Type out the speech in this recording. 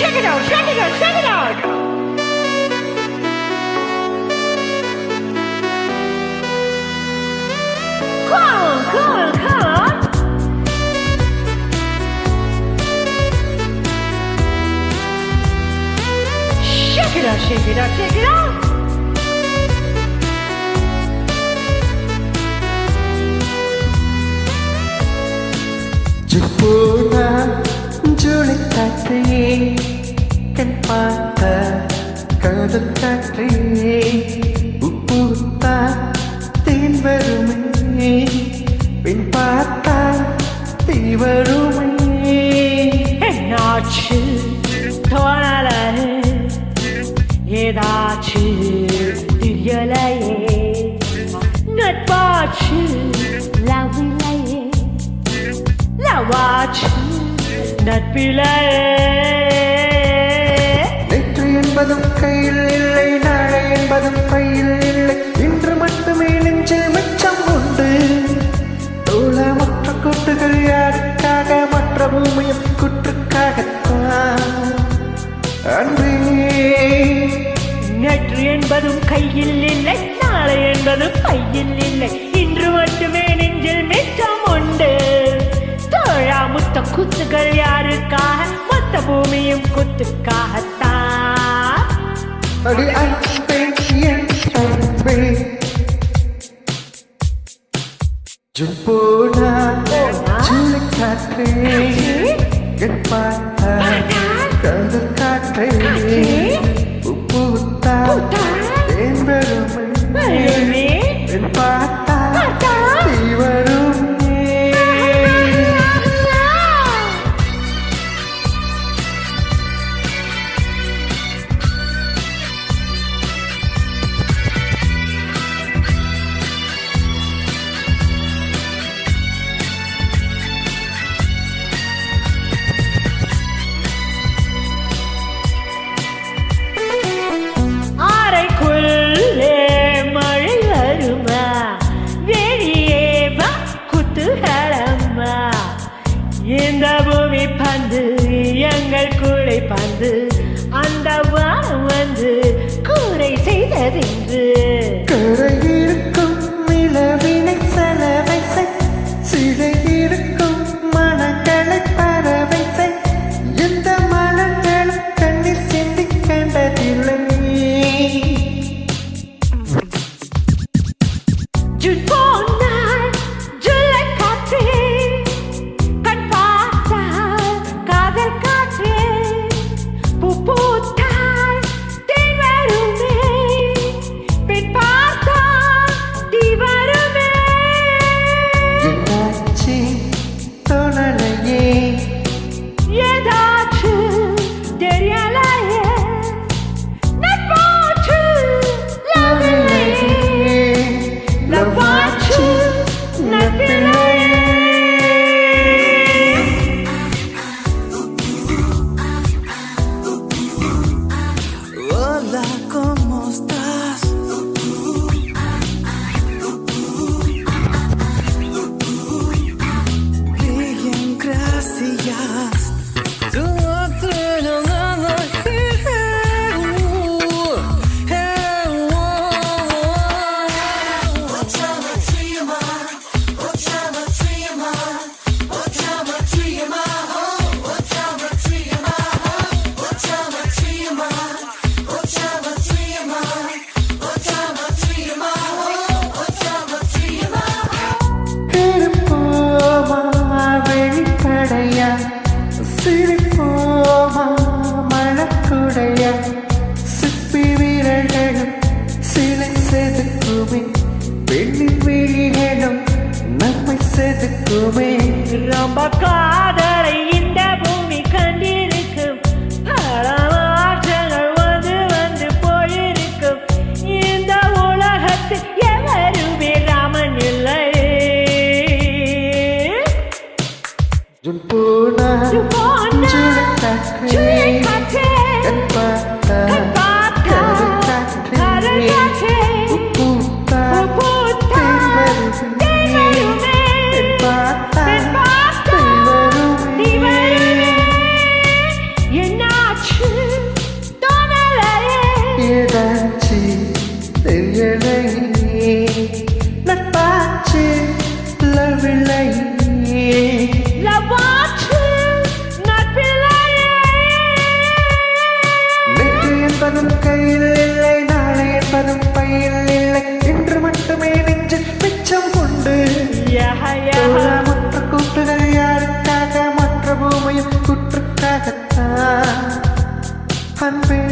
Check it out, check it out, check it out! Cool, cool, cool! Shake it out, shake it out, shake it out! Just put பார்த்த காதல் காற்றையே உப்புத்தா தேன் வருமே பின் பார்த்தா தீ வருமே என்னாச்சு? தோணல ஏதாச்சு? தெரியலையே. நட்பாச்சு? லவ் இல்லையே நட்பிலையே என்பதும் கையில் இல்லை நாளை என்பதும் கையில் இல்லை. இன்று மட்டுமே நெஞ்சில் மிச்சம் உண்டு. தோளமற்ற கூட்டுகள் யாருக்காக மற்ற பூமியும் குற்றுக்காகத்தான்? அன்பே நேற்று என்பதும் கையில் இல்லை நாளை என்பதும் கையில் இல்லை. இன்று மட்டுமே நெஞ்சில் மிச்சம் உண்டு. தோழா முத்த குத்துகள் யாருக்காக மொத்த பூமியும் குத்துக்காகத்தான்? அடி அன்பே என் அன்பே ஜுப்போனா ஜூலை காற்றே என் பார்த்த காதல் காற்றே 还是 We're on rumba car. I'm free.